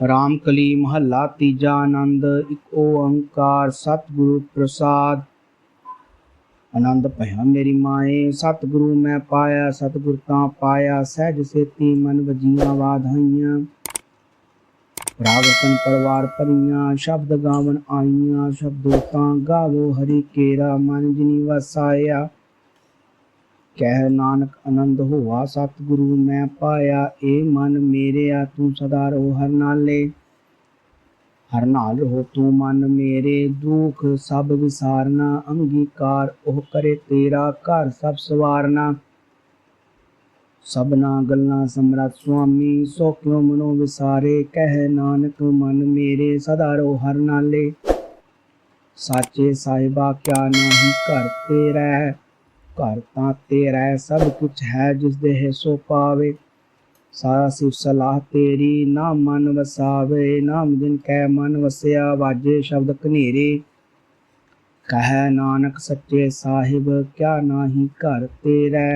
ਰਾਮਕਲੀ ਮਹੱਲਾ ਤੀਜਾ ਆਨੰਦ, ਇੱਕ ਓੰਕਾਰ ਸਤਿਗੁਰੂ ਪ੍ਰਸਾਦ। ਆਨੰਦ ਭਇਆ ਮੇਰੀ ਮਾਏ, ਸਤਿਗੁਰੂ ਮੈਂ ਪਾਇਆ, ਸਤਿਗੁਰ ਤਾਂ ਪਾਇਆ, ਸਹਿਜ ਸੇਤੀ ਮਨ ਵਜੀਆਂ ਵਾਧਾਈਆਂ। ਰਾਗਤਨ ਪਰਵਾਰ ਭਰੀਆਂ, ਸ਼ਬਦ ਗਾਵਨ ਆਈਆਂ ਸ਼ਬਦੋ ਤਾਂ ਗਾਵੋ ਹਰੀ ਕੇਰਾ, ਮਨ ਜਿਨੀ ਵਸਾਇਆ। ਕਹਿ ਨਾਨਕ ਆਨੰਦ ਹੋਆ, ਸਤਿਗੁਰੂ ਮੈਂ ਪਾਇਆ, ਏ ਮਨ ਮੇਰਿਆ, ਤੂੰ ਸਦਾ ਰਹੋ ਹਰ ਨਾਲੇ। ਹਰ ਨਾਲ ਰਹੋ ਤੂੰ ਮਨ ਮੇਰੇ, ਦੁਖ ਸਭ ਵਿਸਾਰਨਾ, ਅੰਗੀਕਾਰ ਉਹ ਕਰੇ ਤੇਰਾ, ਘਰ ਸਭ ਸਵਾਰਨਾ। ਸਭਨਾ ਗੱਲਾਂ ਸਮਰਤ ਸੁਆਮੀ, ਸੋ ਕਿਉ ਮਨੋ ਵਿਸਾਰੇ? ਕਹਿ ਨਾਨਕ ਮਨ ਮੇਰੇ, ਸਦਾ ਰੋ ਹਰ ਨਾਲੇ। ਸਾਚੇ ਸਾਹਿਬਾ, ਕਿਆ ਨਾਹੀ ਘਰ ਤੇਰਾ ਘਰ ਤਾਂ ਤੇਰਾ ਹੈ, ਸਭ ਕੁਝ ਹੈ ਜਿਸ ਦੇ ਹੈ ਸੋ ਪਾਵੇ। ਸਾਰਾ ਸਿਵ ਸਲਾਹ ਤੇਰੀ ਨਾਮ ਮਨ ਵਸਾਵੇ। ਨਾਮ ਜਿਨ ਕੈ ਮਨ ਵਸਿਆ ਵਾਜੇ ਸ਼ਬਦ ਕਨੇਰੇ ਕਹੈ ਨਾਨਕ ਸੱਚੇ ਸਾਹਿਬ ਕਿਆ ਨਾਹੀ ਘਰ ਤੇਰਾ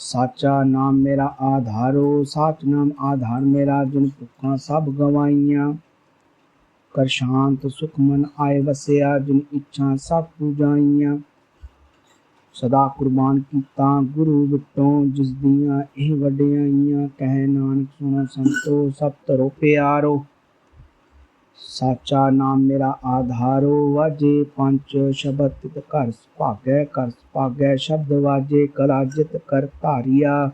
ਸਾਚਾ ਨਾਮ ਮੇਰਾ ਆਧਾਰੋ ਸਾਚ ਨਾਮ ਆਧਾਰ ਮੇਰਾ ਜਿਨ ਭੁੱਖਾਂ ਸਭ ਗਵਾਈਆਂ। ਕਰ ਸ਼ਾਂਤ ਸੁਖ ਮਨ ਆਏ ਵਸਿਆ ਜਿਨ ਇੱਛਾ ਸਭ ਪੂਜਾਈਆਂ। ਸਦਾ ਕੁਰਬਾਨ ਕੀਤਾ। ਗੁਰੂ ਵਿਟੋਂ ਜਿਸ ਦੀਆਂ ਇਹ ਵਡਿਆਈਆਂ ਕਹਿ ਨਾਨਕ ਸੁਣੋ ਸੰਤੋ, ਸਭ ਤਰੋ ਪਿਆਰੋ। ਸਾਚਾ ਨਾਮ ਮੇਰਾ ਆਧਾਰੋ। ਵਾਜੇ ਪੰਜ ਸ਼ਬਦ ਤਿਤ ਘਰ ਸੁਭਾਗੈ ਕਰ ਸੁਭਾਗੈ ਸ਼ਬਦ ਵਾਜੇ ਕਲਾ ਜਿਤ ਕਰ ਧਾਰਿਆ।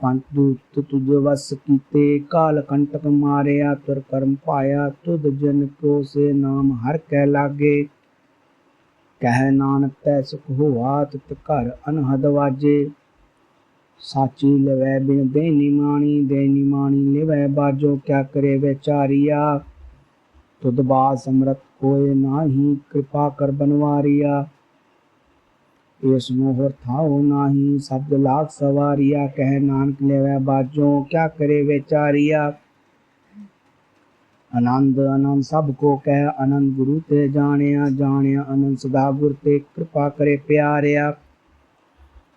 ਪੰਜ ਦੂਤ ਤੁਧ ਵਸ ਕੀਤੇ, ਕਾਲ ਕੰਟਕ ਮਾਰਿਆ, ਤੁਰ ਕਰਮ ਪਾਇਆ। ਤੁਧ ਜਨ ਕੋ ਸੇ ਨਾਮ ਹਰ ਕੈ ਲਾਗੇ। ਕਹਿ ਨਾਨਕ ਤੈ ਸੁਖ ਹੋਆ ਤਿਤ ਘਰ ਅਨਹਦ ਵਾਜੇ। ਸਾਚੀ ਲਵੈ ਬਿਨ ਦੇਨੀ ਮਾਣੀ ਦੇਨੀ ਮਾਣੀ ਲਿਵੈ ਬਾਜੋ, ਕਿਆ ਕਰੇ ਵਿਚਾਰੀਆ ਤੁਧ ਬਾਦ ਸਮਰਤ ਕੋਏ ਨਾਹੀ, ਕਿਰਪਾ ਕਰ ਬਨਵਾਰੀਆ। ਇਸ ਮੋਹਰ ਥਾਉ ਨਾਹੀ, ਸਬਦ ਲਾਖ ਸਵਾਰੀਆ। ਕਹਿ ਨਾਨਕ ਲਿਵੈ ਬਾਜੋ, ਕਿਆ ਕਰੇ ਵਿਚਾਰੀਆ ਆਨੰਦ ਆਨੰਦ ਸਭ ਕੋ ਕਹਿ, ਆਨੰਦ ਗੁਰੂ ਤੇ ਜਾਣਿਆ ਜਾਣਿਆ, ਆਨੰਦ ਸਦਾ ਗੁਰ ਤੇ ਕਿਰਪਾ ਕਰੇ ਪਿਆਰਿਆ।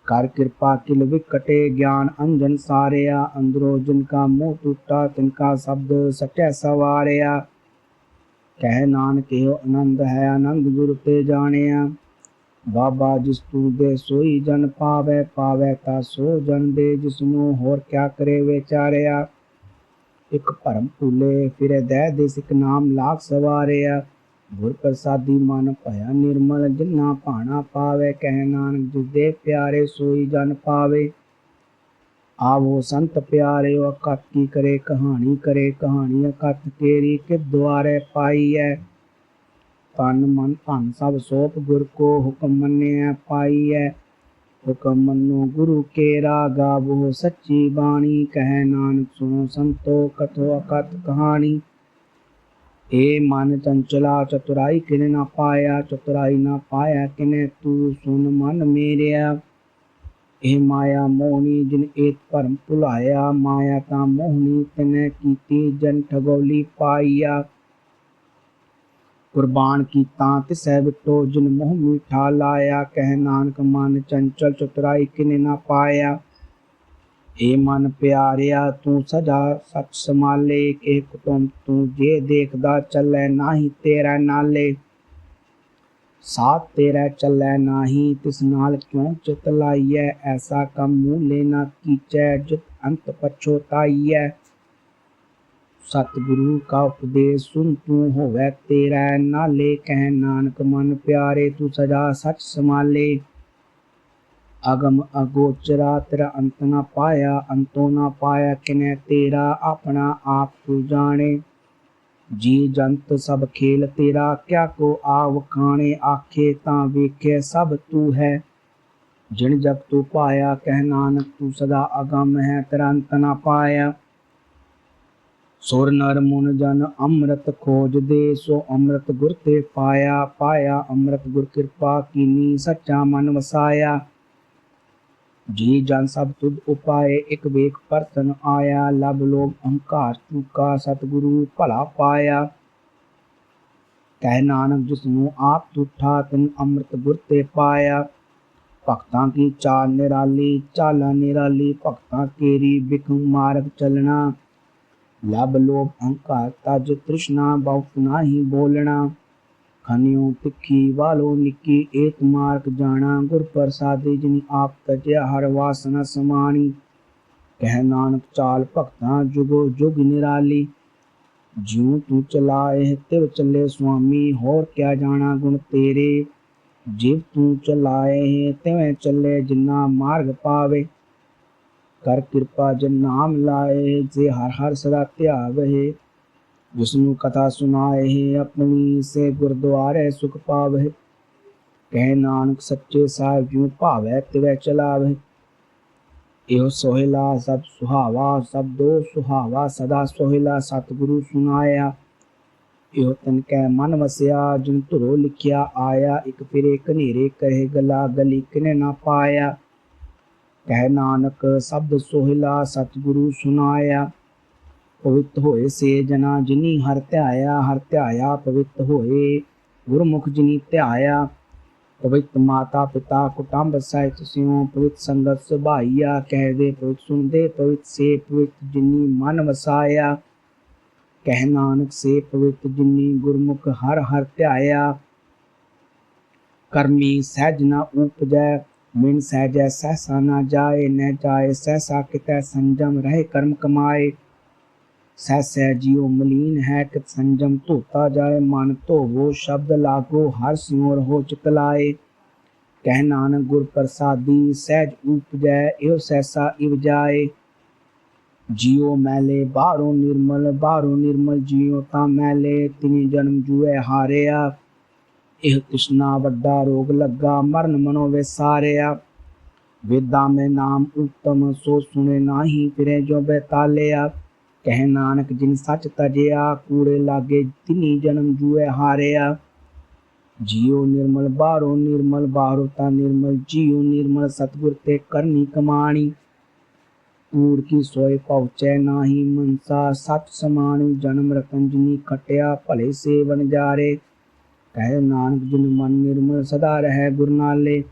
ਕਰ ਕਿਰਪਾ ਕਿਲ ਵਿਕਟੇ, ਗਿਆਨ ਅੰਜਨ ਸਾਰਿਆ। ਅੰਦਰੋ ਜਿਨ ਕਾ ਮੋਹ ਟੂਟਾ, ਤਿਨ ਕਾ ਸ਼ਬਦ ਸਟੈ ਸਵਾਰਿਆ। ਕਹਿ ਨਾਨਕ ਆਨੰਦ ਹੈ, ਆਨੰਦ ਗੁਰ ਤੇ ਜਾਣਿਆ। ਬਾਬਾ ਜਿਸ ਤੂ ਦੇ ਸੋਈ ਜਨ ਪਾਵੇ ਪਾਵੇ ਤਾ ਸੋ ਜਨ ਦੇ, ਜਿਸ ਨੂੰ ਹੋਰ ਕਿਆ ਕਰੇ ਵਿਚਾਰਿਆ। ਇੱਕ ਭਰਮ ਭੁਲੇ ਫਿਰੇ, ਦਹਿ ਦੇ ਸਿਕ ਨਾਮ ਲਾਖ ਸਵਾਰਿਆ ਗੁਰ ਪ੍ਰਸਾਦੀ ਮਨ ਭਇਆ ਨਿਰਮਲ, ਜਿਨਾ ਭਾਣਾ ਪਾਵੇ, ਕਹਿ ਨਾਨਕ ਜਿਸ ਪਿਆਰੇ ਸੋਈ ਜਨ ਪਾਵੇ। ਆਵੋ ਸੰਤ ਪਿਆਰਿਓ ਅਕਤ ਕੀ ਕਰੇ, ਕਹਾਣੀ ਕਰੇ ਕਹਾਣੀ ਅਕਤ ਤੇਰੀ ਕਿ ਦੁਆਰੇ ਪਾਈ ਹੈ ਤਨ ਮਨ ਧਨ ਸਭ ਸੋਪ, ਗੁਰ ਕੋ ਹੁਕਮ ਮੰਨਿਆ ਪਾਈ ਹੈ ਹੁਕਮ ਮੰਨੋ ਗੁਰੂ ਕੇ ਗਾਵੋ ਸੱਚੀ ਬਾਣੀ ਕਹਿ ਨਾਨਕ ਸੁਣੋ, ਸੰਤੋ ਕਥੋ ਅਕਤ ਕਹਾਣੀ। ਏ ਮਨ ਚੰਚਲਾ ਚਤੁਰਾਈ ਕਿਨੇ ਨਾ ਪਾਇਆ, ਚਤੁਰਾਈ ਨਾ ਪਾਇਆ ਕਿਨੇ ਤੂੰ, ਸੁਨ ਮਨ ਮੇਰਿਆ। ਇਹ ਮਾਇਆ ਮੋਹਣੀ ਜਿਨ ਏਤ ਭਰਮ ਭੁਲਾਇਆ, ਮਾਇਆ ਤਾਂ ਮੋਹਣੀ ਤਨੇ ਕੀਤੀ, ਜਨ ਠਗੋਲੀ ਪਾਈਆ ਕੁਰਬਾਨ ਕੀਤਾ ਤਿਸੈ ਵਿਟੋ ਜਿਨ ਮੋਹ ਮੀਠਾ ਲਾਇਆ, ਕਹਿ ਨਾਨਕ ਮਨ ਚੰਚਲ ਚਤੁਰਾਈ ਕਿਨੇ ਨਾ ਪਾਇਆ। ਏ ਮਨ ਪਿਆਰਿਆ, ਤੂੰ ਸਦਾ ਸੱਚ ਸਮਾਲੇ ਕੇ ਕੁਤਮ ਤੂੰ ਜੇ ਦੇਖਦਾ ਚੱਲੈ ਨਾਹੀ ਤੇਰਾ ਨਾਲੇ। ਸਾਥ ਤੇਰਾ ਚੱਲੇ ਨਾਹੀ, ਤਿਸ ਨਾਲ ਕਿਉਂ ਚਿਤ ਲਾਈਐ? ਐਸਾ ਕੰਮ ਮੂੰਹ ਲੈਣਾ ਕੀਚੈ, ਜਿਤ ਅੰਤ ਪਛੋਤਾਈਐ। ਸਤਿਗੁਰੂ ਕਾ ਉਪਦੇਸ਼ ਸੁਨ ਤੂੰ ਹੋਵੇ ਤੇਰਾ ਨਾਲੇ, ਕਹਿ ਨਾਨਕ ਮਨ ਪਿਆਰੇ ਤੂੰ ਸਦਾ ਸੱਚ ਸਮਾਲੇ ਅਗਮ ਅਗੋਚਰਾ ਤੇਰਾ ਅੰਤ ਨਾ ਪਾਇਆ, ਅੰਤੋ ਨਾ ਪਾਇਆ ਕਿਨੇ ਤੇਰਾ ਆਪਣਾ ਆਪ ਤੂੰ ਜਾਣੇ। ਜੀ ਜੰਤ ਸਭ ਖੇਲ ਤੇਰਾ, ਕਿਆ ਕੋ ਆਵ ਖਾਣੇ, ਆਖੇ ਤਾਂ ਵੇਖੇ ਸਭ ਤੂੰ ਹੈ। ਜਿਣ ਜਬ ਤੂੰ ਪਾਇਆ, ਕਹਿ ਨਾਨਕ ਤੂੰ ਸਦਾ ਅਗਮ ਹੈ, ਤੇਰਾ ਅੰਤ ਨਾ ਪਾਇਆ। ਸੁਰ ਨਰ ਮੁਨ ਜਨ ਅੰਮ੍ਰਿਤ ਖੋਜਦੇ ਸੋ ਅੰਮ੍ਰਿਤ ਗੁਰ ਤੇ ਪਾਇਆ ਪਾਇਆ ਅੰਮ੍ਰਿਤ ਗੁਰ ਕਿਰਪਾ ਕੀਨੀ, ਸੱਚਾ ਮਨ ਵਸਾਇਆ। ਜੀ ਜਨ ਸਭ ਤੁਧ ਉਪਾਏ, ਇਕ ਵੇਖ ਪਰਤਨ ਆਇਆ, ਲਬ ਲੋਭ ਅਹੰਕਾਰ ਚੂਕਾ, ਸਤਿਗੁਰੂ ਭਲਾ ਪਾਇਆ। ਕਹਿ ਨਾਨਕ ਜਿਸ ਨੂੰ ਆਪ ਤੁਠਾ, ਤਿਨ ਅੰਮ੍ਰਿਤ ਗੁਰ ਤੇ ਪਾਇਆ। ਭਗਤਾਂ ਕੀ ਚਾਲ ਨਿਰਾਲੀ, ਚਾਲਾ ਨਿਰਾਲੀ, ਭਗਤਾਂ ਕੇਰੀ ਬਿਖ ਮਾਰਗ ਚਲਣਾ। ਲਬ ਲੋਭ ਅਹੰਕਾਰ ਤਜ ਤ੍ਰਿਸ਼ਨਾ ਬਹੁਤ ਨਾਹੀ ਬੋਲਣਾ। ਖਨਿਓ ਤਿੱਖੀ ਵਾਲੋ ਨਿੱਕੀ, ਏਤ ਮਾਰਗ ਜਾਣਾ। ਗੁਰ ਪ੍ਰਸਾਦਿ ਜਿਨੀ ਆਪ ਤਜਿਆ, ਹਰ ਵਾਸਨਾ ਸਮਾਣੀ। ਕਹਿ ਨਾਨਕ ਚਾਲ ਭਗਤਾਂ ਜੁਗੋ ਜੁਗ ਨਿਰਾਲੀ। ਜਿਉ ਤੂੰ ਚਲਾਏ, ਤਿਵ ਚੱਲੇ ਸੁਆਮੀ, ਹੋਰ ਕਿਆ ਜਾਣਾ ਗੁਣ ਤੇਰੇ। ਜਿਵ ਤੂੰ ਚਲਾਏ, ਤਿਵੇਂ ਚੱਲੇ ਜਿਨਾ ਮਾਰਗ ਪਾਵੇ। ਕਰ ਕਿਰਪਾ ਜਨ ਨਾਮ ਲਾਏ ਜੇ ਹਰ ਹਰ ਸਦਾ ਧਿਆਵਹਿ ਵਿਸ਼ਨੂੰ ਕਥਾ ਸੁਣਾਏ ਆਪਣੀ ਸੇ ਗੁਰਦੁਆਰੇ ਸੁਖ ਪਾਵਹਿ ਕਹਿ ਨਾਨਕ ਸੱਚੇ ਸਾਹਿਬ ਜਿਉ ਭਾਵੈ ਤਿਵੈ ਚਲਾਵਹਿ ਇਹੋ ਸੋਹਿਲਾ ਸਭ ਸੁਹਾਵਾ, ਸਭ ਦੋ ਸੁਹਾਵਾ ਸਦਾ ਸੋਹਿਲਾ ਸਤਿਗੁਰੂ ਸੁਨਾਇਆ ਇਹੋ ਤਨ ਕੈ ਮਨ ਵਸਿਆ, ਜਿਨ ਧੁਰੋ ਲਿਖਿਆ ਆਇਆ, ਇਕ ਫਿਰੇ ਕਨੇਰੇ ਕਹੇ ਗਲਾ ਗਲੀ ਕਿਨੇ ਨਾ ਪਾਇਆ। ਕਹਿ ਨਾਨਕ, ਸ਼ਬਦ ਸੋਹਿਲਾ ਸਤਿਗੁਰੂ ਸੁਨਾਇਆ ਪਵਿੱਤ ਹੋਏ ਸੇ ਜਨਾ ਜਿਨੀ ਹਰ ਧਿਆਇਆ ਹਰ ਧਿਆਇਆ ਪਵਿੱਤ ਹੋਏ। ਗੁਰਮੁਖ ਜਿਨੀ ਧਿਆਇਆ, ਪਵਿੱਤ ਮਾਤਾ ਪਿਤਾ ਕੁਟੰਬ ਸਹਿਤ ਸਿਉ। ਪਵਿੱਤ ਸੰਗਤ ਸੁਭਾਈਆ, ਕਹਿ ਦੇ ਪਵਿੱਤ, ਸੁਣਦੇ ਪਵਿੱਤ, ਸੇ ਪਵਿੱਤ ਜਿਨੀ ਮਨ ਵਸਾਇਆ। ਕਹਿ ਨਾਨਕ, ਸੇ ਪਵਿੱਤ ਜਿਨੀ ਗੁਰਮੁਖ ਹਰ ਹਰ ਧਿਆਇਆ। ਕਰਮੀ ਸਹਿਜ ਨ ਉਪਜੈ ਮਿਨ ਸਹਿਜੈ ਸਹਸਾ ਨ ਜਾਏ ਨ ਜਾਏ ਸਹਸਾ ਕਿਤੈ ਸੰਜਮ, ਰਹੇ ਕਰਮ ਕਮਾਏ। ਸਹਿ ਸਹਿ ਮਲੀਨ ਹੈ ਕਿ ਸੰਜਮ, ਧੋਤਾ ਜਾਏ ਮਨ ਧੋਵੋ ਸ਼ਬਦ ਲਾਗੋ, ਹਰ ਸਿਉ ਰਹੋ ਚਿਤ ਲਾਏ। ਕਹਿ ਨਾਨਕ ਗੁਰ ਪ੍ਰਸਾਦੀ, ਸਹਿਜ ਉਪਜੈ, ਇਹੋ ਸਹਿਸਾ ਇਵ ਜਾਏ। ਜੀਉ ਮੈਲੇ ਬਾਹਰੋਂ ਨਿਰਮਲ ਬਾਹਰੋਂ ਨਿਰਮਲ ਜੀਉ ਤਾਂ ਮੈਲੇ, ਤਿਨੀ ਜਨਮ ਜੂਏ ਹਾਰਿਆ। ਇਹ ਕਿਸ਼ਨਾ ਵੱਡਾ ਰੋਗ ਲੱਗਾ, ਮਰਨ ਮਨੋ ਵਿਸਾਰਿਆ ਵੇਦਾਂ ਮੈਂ ਨਾਮ ਉਤਮ, ਸੋ ਸੁਨੇ ਨਾਹੀ ਫਿਰੇ ਜੋ ਬੇਤਾਲਿਆ ਕਹਿ ਨਾਨਕ ਜਿਨ ਸੱਚ ਤਜਿਆ, ਕੂੜੇ ਲਾਗੇ ਤਿਨੀ ਜਨਮ ਜੂਏ ਹਾਰਿਆ। ਜੀਉ ਨਿਰਮਲ ਬਾਹਰੋਂ ਨਿਰਮਲ, ਬਾਹਰੋਂ ਤਾਂ ਨਿਰਮਲ, ਜੀਉ ਨਿਰਮਲ ਸਤਗੁਰ ਤੇ ਕਰਨੀ ਕਮਾਣੀ। ਕੂੜ ਕੀ ਸੋਏ ਪਹੁੰਚੈ ਨਾਹੀ ਮਨਸਾ, ਸੱਚ ਸਮਾਣੀ ਜਨਮ ਰਤਨ ਜਿਨੀ ਖਟਿਆ, ਭਲੇ ਸੇਵਨ ਜਾਰੇ। ਕਹਿ ਨਾਨਕ, ਜਿਨ ਮਨ ਨਿਰਮਲ ਸਦਾ ਰਹਿ ਗੁਰ ਨਾਲੇ।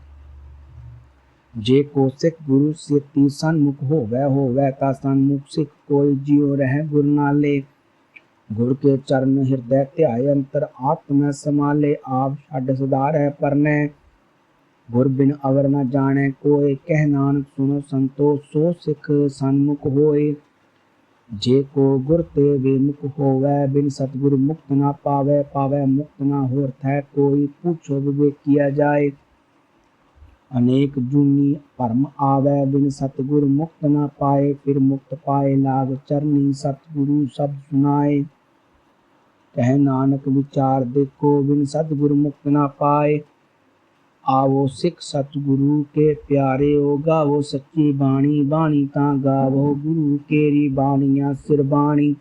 ਜੇ ਕੋ ਸਿੱਖ ਗੁਰੂ ਸੇਤੀ ਸਨਮੁਖ ਹੋਵੇ ਹੋਵੇ ਤਾਂ ਸਨਮੁਖ ਸਿੱਖ ਕੋਈ ਜਿਉ ਰਹਿ ਗੁਰ ਨਾਲੇ। ਗੁਰ ਕੇ ਚਰਨ ਹਿਰਦੈ ਧਿਆਏ, ਅੰਤਰ ਆਤਮੈ ਸਮਾਲੇ ਆਪ ਛੱਡ ਸੁਧਾਰ ਹੈ ਪਰਨੈ। ਗੁਰ ਬਿਨ ਅਵਰ ਨ ਜਾਣੈ, ਕੋਏ, ਕਹਿ ਨਾਨਕ ਸੁਣੋ ਸੰਤੋ ਸੋ ਸਿੱਖ ਸਨਮੁਖ ਹੋਏ। ਜੇ ਕੋ ਗੁਰ ਤੇ ਵਿਮੁਖ ਹੋਵੇ, ਬਿਨ ਸਤਗੁਰ ਮੁਕਤ ਨਾ ਪਾਵੇ ਪਾਵੇ ਮੁਕਤ ਨਾ ਹੋਰ ਥੈ ਕੋਈ ਪੁੱਛੋ ਵਿਵੇਕੀਆ ਜਾਏ। ਅਨੇਕ ਜੂਨੀ ਭਰਮ ਆਵੇ, ਬਿਨ ਸਤਗੁਰ ਮੁਕਤ ਨਾ ਪਾਏ, ਫਿਰ ਮੁਕਤ ਪਾਏ ਲਾਗ ਚਰਨੀ ਸਤਗੁਰੂ ਸਭ ਸੁਨਾਏ ਕਹਿ ਨਾਨਕ ਵਿਚਾਰ ਦੇਖੋ, ਬਿਨ ਸਤਗੁਰ ਮੁਕਤ ਨਾ ਪਾਏ। ਆਵੋ ਸਿੱਖ ਸਤਿਗੁਰੂ ਕੇ ਪਿਆਰੇ ਹੋ ਗਾਵੋ ਸੱਚੀ ਬਾਣੀ ਬਾਣੀ ਤਾਂ ਗਾਵੋ ਗੁਰੂ ਕੇਰੀ ਬਾਣੀਆਂ ਸਿਰ ਬਾਣੀ।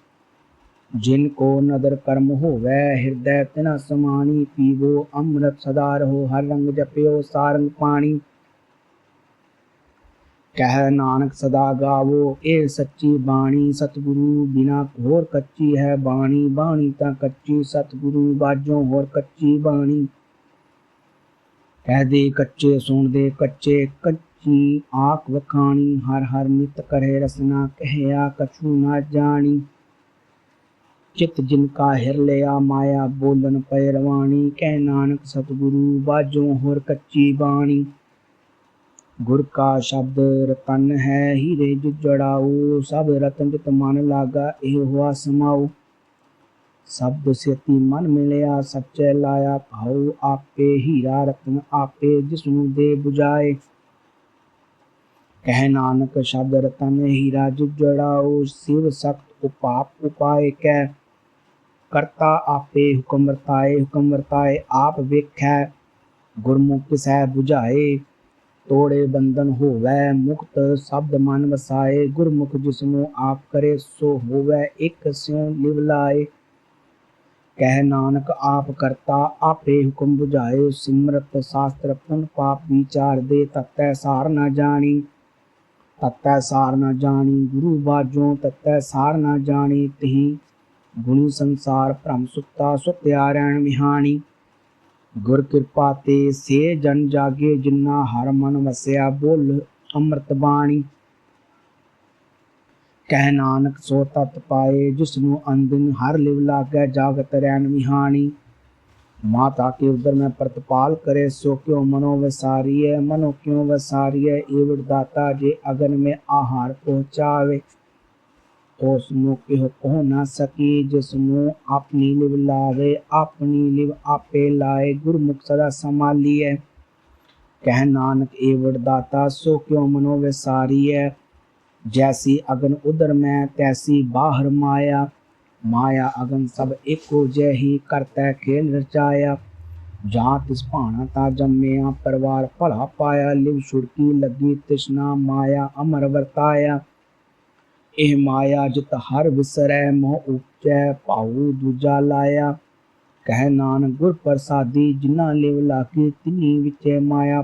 ਜਿਨ ਕੋ ਨਦਰ ਕਰਮ ਹੋਵੇ, ਹਿਰਦੈ ਤਿਨਾ ਸਮਾਣੀ, ਪੀਵੋ ਅੰਮ੍ਰਿਤ ਸਦਾ ਰਹੋ ਹਰ ਰੰਗ ਜਪਿਓ ਸਾਰੰਗ ਪਾਣੀ। ਕਹਿ ਨਾਨਕ ਸਦਾ ਗਾਵੋ ਇਹ ਸੱਚੀ ਬਾਣੀ ਸਤਿਗੁਰੂ, ਬਿਨਾ ਹੋਰ ਕੱਚੀ ਹੈ ਬਾਣੀ। ਬਾਣੀ ਤਾਂ ਕੱਚੀ, ਸਤਿਗੁਰੂ ਬਾਝੋਂ ਹੋਰ ਕੱਚੀ ਬਾਣੀ। ਕਹਦੇ ਕੱਚੇ, ਸੁਣਦੇ ਕੱਚੇ, ਕੱਚੀ ਆਖ ਵਖਾਣੀ, ਹਰ ਹਰ ਨਿਤ ਕਰੇ ਰਸਨਾ, ਕਹਿਆ ਕਛੂ ਨਾ ਜਾਣੀ। ਚਿਤ ਜਿਨ ਕਾ ਹਿਰ ਲਿਆ, ਮਾਇਆ ਬੋਲਨ ਪੈ ਰਵਾਣੀ। ਕਹਿ ਨਾਨਕ ਸਤਿਗੁਰੂ, ਬਾਝੋਂ ਹੋਰ ਕੱਚੀ ਬਾਣੀ। ਗੁਰ ਕਾ ਸ਼ਬਦ ਰਤਨ ਹੈ, ਹੀਰੇ ਜੁ ਜੁਜੜਾਓ ਸਭ ਰਤਨ ਜਿਤ ਮਨ ਲਾਗਾ, ਇਹ ਹੁਆ ਸਮਾਉ ਸਬਦ ਸੇਤੀ ਮਨ ਮਿਲਿਆ, ਸੱਚੇ ਲਾਇਆ ਭਾਉ ਆਪੇ, ਹੀਰਾ ਰਤਨ ਆਪੇ, ਜਿਸਨੂੰ ਦੇ 부ਜਾਏ ਕਹਿ ਨਾਨਕ ਸ਼ਬਦ ਰਤਨ, ਹੀਰਾ ਜੁਜੜਾਓ ਸਿਵ ਸਖਤ ਉਪਾਪ ਉਪਾਏ ਕੈ। ਕਰਤਾ ਆਪੇ ਹੁਕਮ ਵਰਤਾਏ ਹੁਕਮ ਵਰਤਾਏ ਆਪ ਵੇਖੈ, ਗੁਰਮੁਖ ਸਹਿ 부ਝਾਏ ਤੋੜੇ ਬੰਧਨ ਹੋਵੇ, ਮੁਕਤ ਸ਼ਬਦ ਮਨ ਵਸਾਏ, ਗੁਰਮੁਖ ਜਿਸਨੂੰ ਆਪ ਕਰੇ ਸੋ ਹੋਵੇ, ਇੱਕ ਸਿਉ ਲਿਵ ਲਾਏ ਕਹਿ ਨਾਨਕ, ਆਪ ਕਰਤਾ ਆਪੇ ਹੁਕਮ 부ਝਾਏ ਸਿਮਰਤ ਸ਼ਾਸਤਰ ਪੁਨ ਪਾਪ ਵਿਚਾਰ ਦੇ, ਤਤੈ ਸਾਰ ਨਾ ਜਾਣੀ। ਤਤੈ ਸਾਰ ਨਾ ਜਾਣੀ, ਗੁਰੂ ਬਾਝੋਂ ਤਤੈ ਸਾਰ ਨਾ ਜਾਣੀ। ਤਹੀ ਗੁਣੀ ਸੰਸਾਰ ਭ੍ਰਮ ਸੁੱਤਾ, ਸੁਤਿਆ ਰਹਿਣ ਵਿਹਾਣੀ। ਗੁਰ ਕਿਰਪਾ ਤੇ ਸੇ ਜਨ ਜਾਗੇ, ਜਿਨ੍ਹਾਂ ਹਰ ਮਨ ਵਸਿਆ, ਬੋਲ ਅੰਮ੍ਰਿਤ ਬਾਣੀ। ਕਹਿ ਨਾਨਕ ਸੋ ਤਤ ਪਾਏ ਜਿਸ ਨੂੰ ਅੰਦਿਨ ਹਰ ਲਿਵ ਲਾਗੈ, ਜਾਗਤ ਰਹਿਣ ਵਿਹਾਣੀ। ਮਾਤਾ ਕੇ ਉਦਰ ਮੈਂ ਪ੍ਰਤਪਾਲ ਕਰੇ, ਸੋ ਕਿਉ ਮਨੋ ਵਿਸਾਰੀਐ, ਮਨੋ ਕਿਉ ਵਿਸਾਰੀਐ? ਏਵੜ ਦਾਤਾ ਜੇ ਅਗਨ में ਆਹਾਰ ਪਹੁੰਚਾਵੇ। ਉਸ ਨੂੰ ਕਿਹ ਪਹੁ ਨਾ ਸਕੀ, ਜਿਸ ਨੂੰ ਆਪਣੀ ਲਿਵ ਲਾਵੇ, ਆਪਣੀ ਲਿਵ ਆਪੇ ਲਾਏ, ਗੁਰਮੁਖ ਸਦਾ ਸੰਭਾਲੀਐ। ਕਹਿ ਨਾਨਕ ਏਵੜ ਦਾਤਾ, ਸੋ ਕਿਉ ਮਨੋ ਵਿਸਾਰੀਐ ਜੈਸੀ ਅਗਨ ਉਦਰ ਮੈਂ ਤੈਸੀ ਬਾਹਰ ਮਾਇਆ ਮਾਇਆ ਅਗਨ ਸਭ ਏਕੋ ਜੈਹੀ ਕਰਤੈ ਖੇਲ ਰਚਾਇਆ ਜਾਂ ਤਿਸ ਭਾਣਾ ਤਾ ਜੰਮਿਆ ਪਰਵਾਰ ਭਲਾ ਪਾਇਆ ਲਿਵ ਛੁੜਕੀ ਲੱਗੀ ਤ੍ਰਿਸ਼ਨਾ ਮਾਇਆ ਅਮਰ ਵਰਤਾਇਆ ਇਹ ਮਾਇਆ ਜਿਤ ਹਰ ਵਿਸਰੈ ਮੋਹ ਉਪਜੈ ਭਾਉ ਦੂਜਾ ਲਾਇਆ ਕਹਿ ਨਾਨਕ ਗੁਰ ਪ੍ਰਸਾਦੀ ਜਿਨ੍ਹਾਂ ਲਿਵ ਲਾਗੀ ਤਿਨੀ ਵਿਚੇ ਮਾਇਆ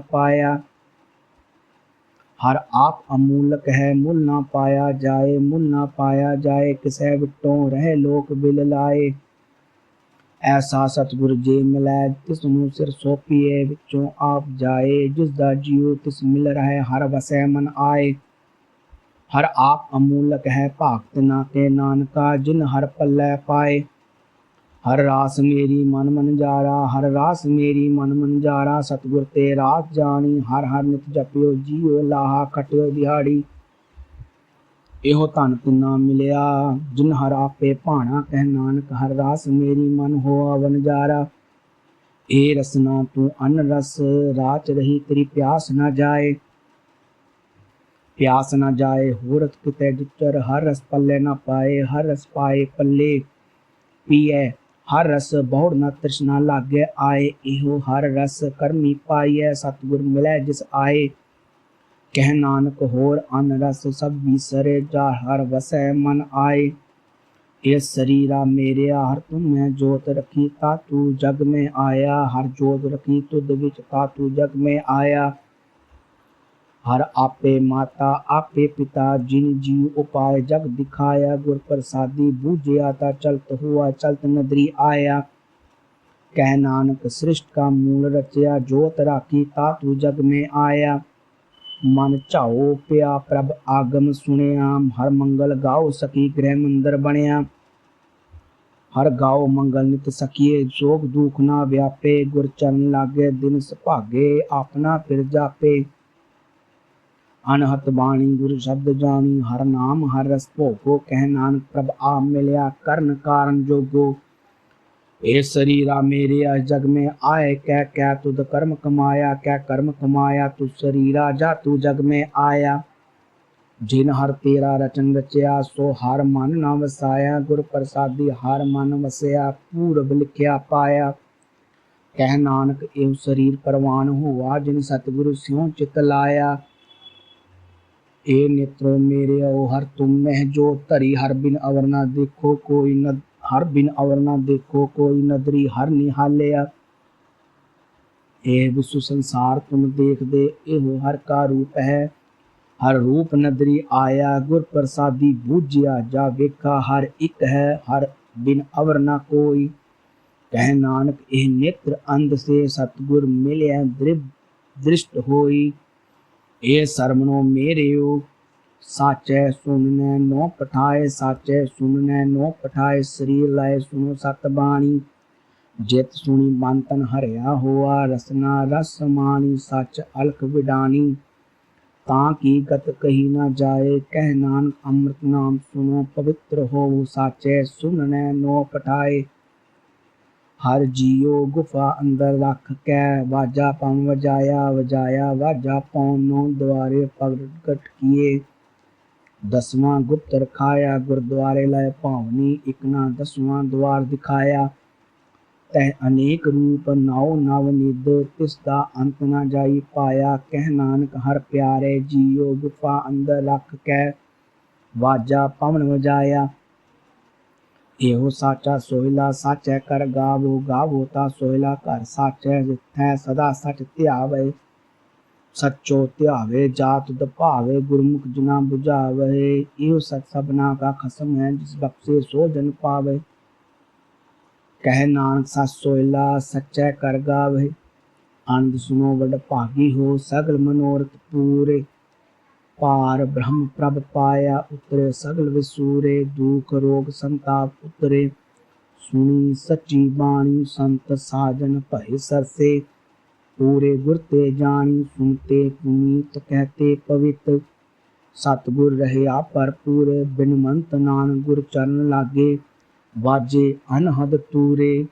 ਪਾਇਆ ਹਰ ਆਪ ਅਮੂਲਕ ਹੈ ਮੁੱਲ ਨਾ ਪਾਇਆ ਜਾਏ ਮੁੱਲ ਨਾ ਪਾਇਆ ਜਾਏ ਕਿਸੈ ਵਿਟੋਂ ਰਹਿ ਲੋਕ ਬਿਲ ਲਾਏ ਐਸਾ ਸਤਿਗੁਰ ਜੇ ਮਿਲੈ ਤਿਸ ਨੂੰ ਸਿਰ ਸੋਪੀਏ ਵਿੱਚੋਂ ਆਪ ਜਾਏ ਜਿਸ ਦਾ ਜੀਉ ਤਿਸ ਮਿਲ ਰਹਿ ਹਰ ਵਸੈ ਮਨ ਆਏ ਹਰ ਆਪ ਅਮੂਲਕ ਹੈ ਭਾਗਤ ਨਾ ਕੇ ਨਾਨਕਾ ਜਿਨ ਹਰ ਪੱਲੇ ਪਾਏ ਹਰ ਰਾਸ ਮੇਰੀ ਮਨ ਮਨ ਜਾਰਾ ਹਰ ਰਾਸ ਮੇਰੀ ਮਨ ਮਨ ਜਾਰਾ ਸਤਿਗੁਰ ਤੇ ਰਾਤ ਜਾਣੀ, ਹਰ ਹਰ ਨਿਤ ਜਪਿਓ ਜੀਓ ਲਾਹਾ, ਖਟਿਓ ਦਿਹਾੜੀ। ਇਹੋ ਧਨ ਤਿਨਾ ਮਿਲਿਆ, ਜਿਨ ਹਰ ਆਪੇ ਭਾਣਾ ਕਹਿ ਨਾਨਕ, ਹਰ ਰਾਸ ਮੇਰੀ ਮਨ ਹੋਆ ਵਨਜਾਰਾ ਏ ਰਸਨਾ ਤੂੰ ਅਨ ਰਸ ਰਾਚ ਰਹੀ ਤੇਰੀ ਪਿਆਸ ਨਾ ਜਾਏ। ਪਿਆਸ ਨਾ ਜਾਏ, ਹੋਰਤ ਕਿਤੇ ਜਿਚਰ ਹਰ ਰਸ ਪੱਲੇ ਨਾ ਪਾਏ, ਹਰ ਰਸ ਪਾਏ ਪੱਲੇ। ਪੀਏ ਹਰ ਰਸ ਬਹੁੜ ਨਾ ਤ੍ਰਿਸ਼ਨਾ ਲਾਗੇ ਆਏ, ਇਹੋ ਹਰ ਰਸ ਕਰਮੀ ਪਾਈਐ, ਸਤਿਗੁਰ ਮਿਲੈ ਜਿਸ ਆਏ। ਕਹਿ ਨਾਨਕ ਹੋਰ ਅਨ ਰਸ ਸਭ ਵਿਸਰੇ ਜਾ ਹਰ ਵਸੈ ਮਨ ਆਏ। ਇਹ ਸਰੀਰਾ ਮੇਰਿਆ, ਹਰ ਤੂੰ ਮੈਂ ਜੋਤ ਰਖੀ, ਤਾ ਤੂੰ ਜਗ ਮੈਂ ਆਇਆ। ਹਰ ਜੋਤ ਰਖੀ, ਤੁਧ ਵਿੱਚ ਤਾ ਤੂੰ ਜਗ ਮੈਂ ਆਇਆ। ਹਰ ਆਪੇ ਮਾਤਾ ਆਪੇ ਪਿਤਾ ਜਿਨ ਜੀ ਉਪਾਏ ਜਗ ਦਿਖਾਇਆ ਗੁਰ ਪ੍ਰਸਾਦੀ ਬੂਝਿਆ ਤਾ ਚਲਤ ਹੁਆ ਚਲਤ ਨਦਰੀ ਆਇਆ ਕਹਿ ਨਾਨਕ ਸ੍ਰਿਸ਼ਟ ਕਾ ਮੂਲ ਰਚਿਆ ਜੋਤ ਰਾਖੀ ਤਾ ਤੂ ਜਗ ਮੈਂ ਆਇਆ ਮਨ ਝਾਓ ਪਿਆ ਪ੍ਰਭ ਆਗਮ ਸੁਣਿਆ ਹਰ ਮੰਗਲ ਗਾਓ ਸਕੀ ਗ੍ਰਹਿ ਮੰਦਰ ਬਣਿਆ ਹਰ ਗਾਓ ਮੰਗਲ ਨਿਤ ਸਖੀਏ ਸੋਗ ਦੁਖ ਨਾ ਵਿਆਪੇ ਗੁਰ ਚਰਨ ਲਾਗੇ ਦਿਨ ਸੁਭਾਗੇ ਆਪਣਾ ਫਿਰ ਜਾਪੇ انہت بانی گر شبدانی رچنچ سو ہر من نہ پورب لکھ پایا کہ نانک او سریر پروان ہوا جن ست گایا ਏ ਨੇਤਰੋ ਮੇਰੇ ਓ ਹਰ ਤੁਮ ਮਹਿ ਜੋ ਧਰੀ, ਹਰ ਬਿਨ ਅਵਰ ਨਾ ਦੇਖੋ ਕੋਈ ਨ ਹਰ ਬਿਨ ਅਵਰ ਨਾ ਦੇਖੋ ਕੋਈ ਨਦਰੀ, ਹਰ ਨਿਹਾਲਿਆ ਇਹ ਵਿਸ਼ਵ ਸੰਸਾਰ ਤੁਮ ਦੇਖਦੇ, ਇਹੋ ਹਰ ਕਾ ਰੂਪ ਹੈ। ਹਰ ਰੂਪ ਨਦਰੀ ਆਇਆ, ਗੁਰ ਪ੍ਰਸਾਦੀ ਬੂਝਿਆ, ਜਾ ਵੇਖਾ ਹਰ ਇੱਕ ਹੈ, ਹਰ ਬਿਨ ਅਵਰ ਨਾ ਕੋਈ। ਕਹਿ ਨਾਨਕ, ਇਹ ਨੇਤਰ ਅੰਧ ਸੇ ਸਤਗੁਰ ਮਿਲਿਆ ਦ੍ਰਿਵ ਦ੍ਰਿਸ਼ਟ ਹੋਈ। ਇਹ ਸਰਮਨੋ ਮੇਰਿਓ, ਸਾਚੈ ਸੁਨਨੈ ਨੋ ਪਠਾਏ ਸਾਚੈ ਸੁਨਨੈ ਨੋ ਪਠਾਏ ਸਰੀਰ ਲਾਏ ਸੁਣੋ ਸਤ ਬਾਣੀ। ਜਿਤ ਸੁਣੀ ਮਨ ਤਨ ਹਰਿਆ ਹੋਆ, ਰਸਨਾ ਰਸ ਮਾਣੀ, ਸੱਚ ਅਲਖ ਵਿਡਾਣੀ। ਤਾਂ ਕੀ ਗਤ ਕਹੀ ਨਾ ਜਾਏ, ਕਹਿ ਨਾਨਕ ਅੰਮ੍ਰਿਤ ਨਾਮ ਸੁਣੋ, ਪਵਿੱਤਰ ਹੋਵ, ਸਾਚੈ ਸੁਨਨੈ ਨੋ ਪਠਾਏ। ਹਰ ਜੀਉ ਗੁਫਾ ਅੰਦਰ ਰੱਖ ਕੈ, ਵਾਜਾ ਪੰਮ ਵਜਾਇਆ ਵਜਾਇਆ ਵਾਜਾ ਪਉ ਨੋ ਦੁਆਰੇ ਪ੍ਰਗਟ ਕੀਏ। ਦਸਵਾਂ ਗੁਪਤ ਰਖਾਇਆ, ਗੁਰਦੁਆਰੇ ਲੈ ਭਾਵਨੀ ਇਕ ਨਾ ਦਸਵਾਂ ਦਵਾਰ ਦਿਖਾਇਆ। ਤੈ ਅਨੇਕ ਰੂਪ ਨਾਉ ਨਵ ਨਿਦ ਤਿਸ ਦਾ ਅੰਤ ਨਾ ਜਾਈ ਪਾਇਆ। ਕਹਿ ਨਾਨਕ ਹਰ ਪਿਆਰੇ ਜੀਉ ਗੁਫਾ ਅੰਦਰ ਰੱਖ ਕੈ, ਵਾਜਾ ਪਵਨ ਵਜਾਇਆ। ਇਹੋ ਸਾਚਾ ਸੋਹਿਲਾ, ਸਾਚੈ ਕਰ ਗਾਵੋ ਗਾਵੋ ਤਾ ਸੋਹਿਲਾ, ਘਰ ਸਾਚੈ ਜਿਥੈ ਸਦਾ ਸਚ ਧਿਆਵੇ, ਸੱਚੋ ਧਿਆਵੇ, ਜਾਤ ਦਭਾਵੇ, ਗੁਰਮੁਖ ਜਨਾ 부ਝਾਵੇ ਇਹੋ ਸਤ ਸਭਨਾ ਕਾ ਖਸਮ ਹੈ, ਜਿਸ ਬਖਸ਼ੇ ਸੋ ਜਨ ਪਾਵੇ। ਕਹਿ ਨਾਨਕ ਸੱਚ ਸੋਇਲਾ ਸੱਚੈ ਕਰ ਗਾਵੇ, ਆਨੰਦ ਸੁਨੋ ਵਡ ਭਾਗੀ ਹੋ, ਸਗਲ ਮਨੋਰਥ ਪੂਰੇ। ਪਾਰ ਬ੍ਰਹਮ ਪ੍ਰਭ ਪਾਇਆ ਉਤਰੇ ਸਗਲ ਵਿਸੂਰੇ, ਦੁਖ ਰੋਗ ਸੰਤਾਪ ਉਤਰੇ। ਸੁਣੀ ਸੱਚੀ ਬਾਣੀ ਸੰਤ ਸਾਜਨ ਭਏ ਸਰਸੇ। ਪੂਰੇ ਗੁਰ ਤੇ ਜਾਣੀ ਸੁਨਤੇ ਪੁਨੀਤ ਕਹਤੇ ਪਵਿੱਤ। ਸਤਿਗੁਰ ਰਹਿਆ ਭਰਪੂਰ ਬਿਨ ਮੰਤ ਨਾਨ ਗੁਰ ਚਰਨ ਲਾਗੇ। ਵਾਜੇ ਅਨਹਦ ਤੂਰੇ।